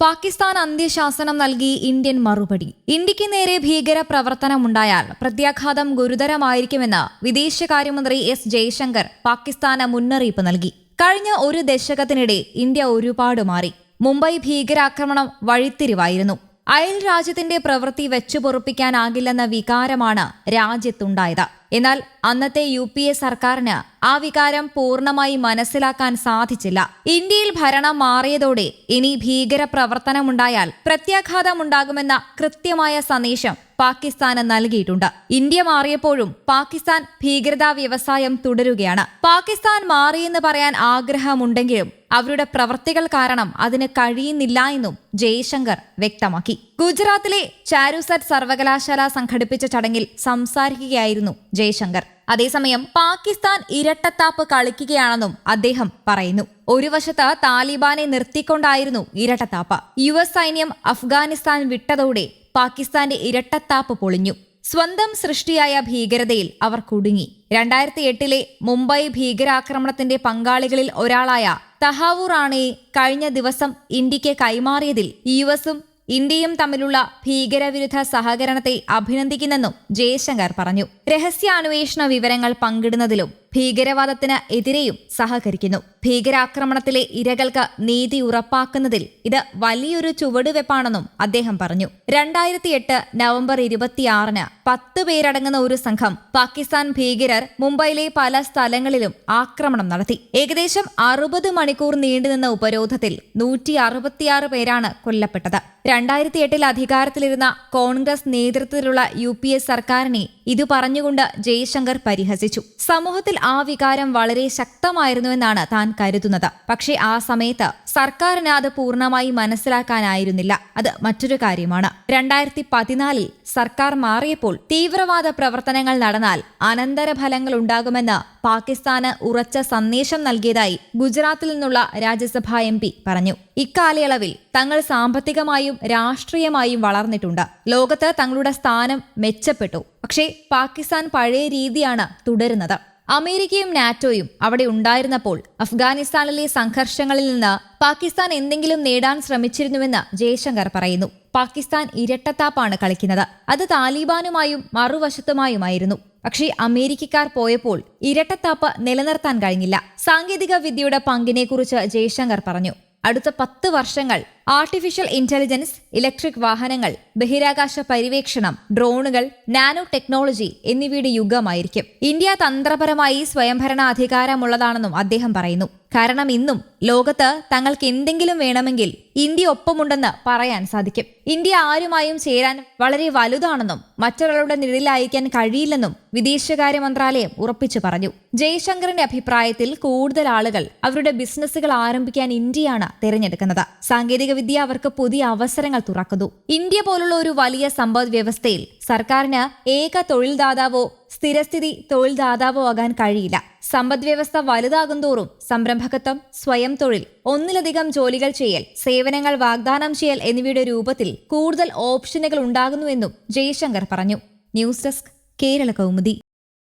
പാകിസ്ഥാൻ അന്ത്യശാസനം നൽകി ഇന്ത്യൻ മറുപടി. ഇന്ത്യയ്ക്ക് നേരെ ഭീകര പ്രവർത്തനമുണ്ടായാൽ പ്രത്യാഘാതം ഗുരുതരമായിരിക്കുമെന്ന് വിദേശകാര്യമന്ത്രി എസ് ജയശങ്കർ പാകിസ്ഥാന് മുന്നറിയിപ്പ് നൽകി. കഴിഞ്ഞ ഒരു ദശകത്തിനിടെ ഇന്ത്യ ഒരുപാട് മാറി. മുംബൈ ഭീകരാക്രമണം വഴിത്തിരിവായിരുന്നു. അയൽ രാജ്യത്തിന്റെ പ്രവൃത്തി വെച്ചുപൊറുപ്പിക്കാനാകില്ലെന്ന വികാരമാണ് രാജ്യത്തുണ്ടായത്. എന്നാൽ അന്നത്തെ യു പി എ സർക്കാരിന് ആ വികാരം പൂർണമായി മനസ്സിലാക്കാൻ സാധിച്ചില്ല. ഇന്ത്യയിൽ ഭരണം മാറിയതോടെ ഇനി ഭീകര പ്രവർത്തനമുണ്ടായാൽ പ്രത്യാഘാതമുണ്ടാകുമെന്ന കൃത്യമായ സന്ദേശം പാകിസ്ഥാന് നൽകിയിട്ടുണ്ട്. ഇന്ത്യ മാറിയപ്പോഴും പാകിസ്ഥാൻ ഭീകരതാ വ്യവസായം തുടരുകയാണ്. പാകിസ്ഥാൻ മാറിയെന്ന് പറയാൻ ആഗ്രഹമുണ്ടെങ്കിലും അവരുടെ പ്രവർത്തികൾ കാരണം അതിന് കഴിയുന്നില്ല എന്നും ജയശങ്കർ വ്യക്തമാക്കി. ഗുജറാത്തിലെ ചാരുസറ്റ് സർവകലാശാല സംഘടിപ്പിച്ച ചടങ്ങിൽ സംസാരിക്കുകയായിരുന്നു ജയശങ്കർ. അതേസമയം പാകിസ്ഥാൻ ഇരട്ടത്താപ്പ് കളിക്കുകയാണെന്നും അദ്ദേഹം പറയുന്നു. ഒരു വശത്ത് താലിബാനെ നിർത്തിക്കൊണ്ടായിരുന്നു ഇരട്ടത്താപ്പ്. യു എസ് സൈന്യം അഫ്ഗാനിസ്ഥാൻ വിട്ടതോടെ പാകിസ്ഥാന്റെ ഇരട്ടത്താപ്പ് പൊളിഞ്ഞു. സ്വന്തം സൃഷ്ടിയായ ഭീകരതയിൽ അവർ കുടുങ്ങി. രണ്ടായിരത്തി എട്ടിലെ മുംബൈ ഭീകരാക്രമണത്തിന്റെ പങ്കാളികളിൽ ഒരാളായ തഹാവൂർ റാണയെ കഴിഞ്ഞ ദിവസം ഇന്ത്യയ്ക്ക് കൈമാറിയതിൽ യു എസും ഇന്ത്യയും തമ്മിലുള്ള ഭീകരവിരുദ്ധ സഹകരണത്തെ അഭിനന്ദിക്കുന്നെന്നും ജയശങ്കർ പറഞ്ഞു. രഹസ്യാന്വേഷണ വിവരങ്ങൾ പങ്കിടുന്നതിലും ഭീകരവാദത്തിന് എതിരെയും സഹകരിക്കുന്നു. ഭീകരാക്രമണത്തിലെ ഇരകൾക്ക് നീതി ഉറപ്പാക്കുന്നതിൽ ഇത് വലിയൊരു ചുവടുവെപ്പാണെന്നും അദ്ദേഹം പറഞ്ഞു. രണ്ടായിരത്തി എട്ട് നവംബർ ഇരുപത്തിയാറിന് പത്ത് പേരടങ്ങുന്ന ഒരു സംഘം പാകിസ്ഥാൻ ഭീകരർ മുംബൈയിലെ പല സ്ഥലങ്ങളിലും ആക്രമണം നടത്തി. ഏകദേശം അറുപത് മണിക്കൂർ നീണ്ടുനിന്ന ഉപരോധത്തിൽ നൂറ്റി അറുപത്തിയാറ് പേരാണ് കൊല്ലപ്പെട്ടത്. രണ്ടായിരത്തി എട്ടിൽ അധികാരത്തിലിരുന്ന കോൺഗ്രസ് നേതൃത്വത്തിലുള്ള യു പി എസ് സർക്കാരിനെ ഇത് പറഞ്ഞുകൊണ്ട് ജയശങ്കർ പരിഹസിച്ചു. സമൂഹത്തിൽ ആ വികാരം വളരെ ശക്തമായിരുന്നുവെന്നാണ് താൻ കരുതുന്നത്. പക്ഷേ ആ സമയത്ത് സർക്കാരിന് അത് പൂർണമായി മനസ്സിലാക്കാനായിരുന്നില്ല. അത് മറ്റൊരു കാര്യമാണ്. രണ്ടായിരത്തി പതിനാലിൽ സർക്കാർ മാറിയപ്പോൾ തീവ്രവാദ പ്രവർത്തനങ്ങൾ നടന്നാൽ അനന്തരഫലങ്ങൾ ഉണ്ടാകുമെന്ന് പാകിസ്ഥാന് ഉറച്ച സന്ദേശം നൽകിയതായി ഗുജറാത്തിൽ നിന്നുള്ള രാജ്യസഭാ എം പറഞ്ഞു. ഇക്കാലയളവിൽ തങ്ങൾ സാമ്പത്തികമായും രാഷ്ട്രീയമായും വളർന്നിട്ടുണ്ട്. ലോകത്ത് തങ്ങളുടെ സ്ഥാനം മെച്ചപ്പെട്ടു. പക്ഷേ പാകിസ്ഥാൻ പഴയ രീതിയാണ് തുടരുന്നത്. അമേരിക്കയും നാറ്റോയും അവിടെ ഉണ്ടായിരുന്നപ്പോൾ അഫ്ഗാനിസ്ഥാനിലെ സംഘർഷങ്ങളിൽ നിന്ന് പാകിസ്ഥാൻ എന്തെങ്കിലും നേടാൻ ശ്രമിച്ചിരുന്നുവെന്ന് ജയശങ്കർ പറയുന്നു. പാകിസ്ഥാൻ ഇരട്ടത്താപ്പാണ് കളിക്കുന്നത്. അത് താലിബാനുമായും മറുവശത്തുമായുമായിരുന്നു. പക്ഷേ അമേരിക്കക്കാർ പോയപ്പോൾ ഇരട്ടത്താപ്പ് നിലനിർത്താൻ കഴിഞ്ഞില്ല. സാങ്കേതിക വിദ്യയുടെ പങ്കിനെക്കുറിച്ച് ജയശങ്കർ പറഞ്ഞു. അടുത്ത പത്ത് വർഷങ്ങൾ ആർട്ടിഫിഷ്യൽ ഇന്റലിജൻസ് ഇലക്ട്രിക് വാഹനങ്ങൾ ബഹിരാകാശ പര്യവേക്ഷണം ഡ്രോണുകൾ നാനോ ടെക്നോളജി എന്നിവയുടെ യുഗമായിരിക്കും. ഇന്ത്യ തന്ത്രപരമായി സ്വയംഭരണാധികാരമുള്ളതാണെന്നും അദ്ദേഹം പറയുന്നു. കാരണം ഇന്നും ലോകത്ത് തങ്ങൾക്ക് എന്തെങ്കിലും വേണമെങ്കിൽ ഇന്ത്യ ഒപ്പമുണ്ടെന്ന് പറയാൻ സാധിക്കും. ഇന്ത്യ ആരുമായും ചേരാൻ വളരെ വലുതാണെന്നും മറ്റൊരാളുടെ നിഴലിലായിരിക്കാൻ കഴിയില്ലെന്നും വിദേശകാര്യ മന്ത്രാലയം ഉറപ്പിച്ചു പറഞ്ഞു. ജയശങ്കറിന്റെ അഭിപ്രായത്തിൽ കൂടുതൽ ആളുകൾ അവരുടെ ബിസിനസ്സുകൾ ആരംഭിക്കാൻ ഇന്ത്യയാണ് തിരഞ്ഞെടുക്കുന്നത്. സാങ്കേതിക വിദ്യ അവർക്ക് പുതിയ അവസരങ്ങൾ തുറക്കുന്നു. ഇന്ത്യ പോലുള്ള ഒരു വലിയ സമ്പദ് വ്യവസ്ഥയിൽ സർക്കാരിന് ഏക തൊഴിൽദാതാവോ സ്ഥിരസ്ഥിതി തൊഴിൽദാതാവോ ആകാൻ കഴിയില്ല. സമ്പദ്വ്യവസ്ഥ വലുതാകുന്തോറും സംരംഭകത്വം സ്വയം തൊഴിൽ ഒന്നിലധികം ജോലികൾ ചെയ്യൽ സേവനങ്ങൾ വാഗ്ദാനം ചെയ്യൽ എന്നിവയുടെ രൂപത്തിൽ കൂടുതൽ ഓപ്ഷനുകൾ ഉണ്ടാകുന്നുവെന്നും ജയശങ്കർ പറഞ്ഞു. News desk Kerala Kaumudi.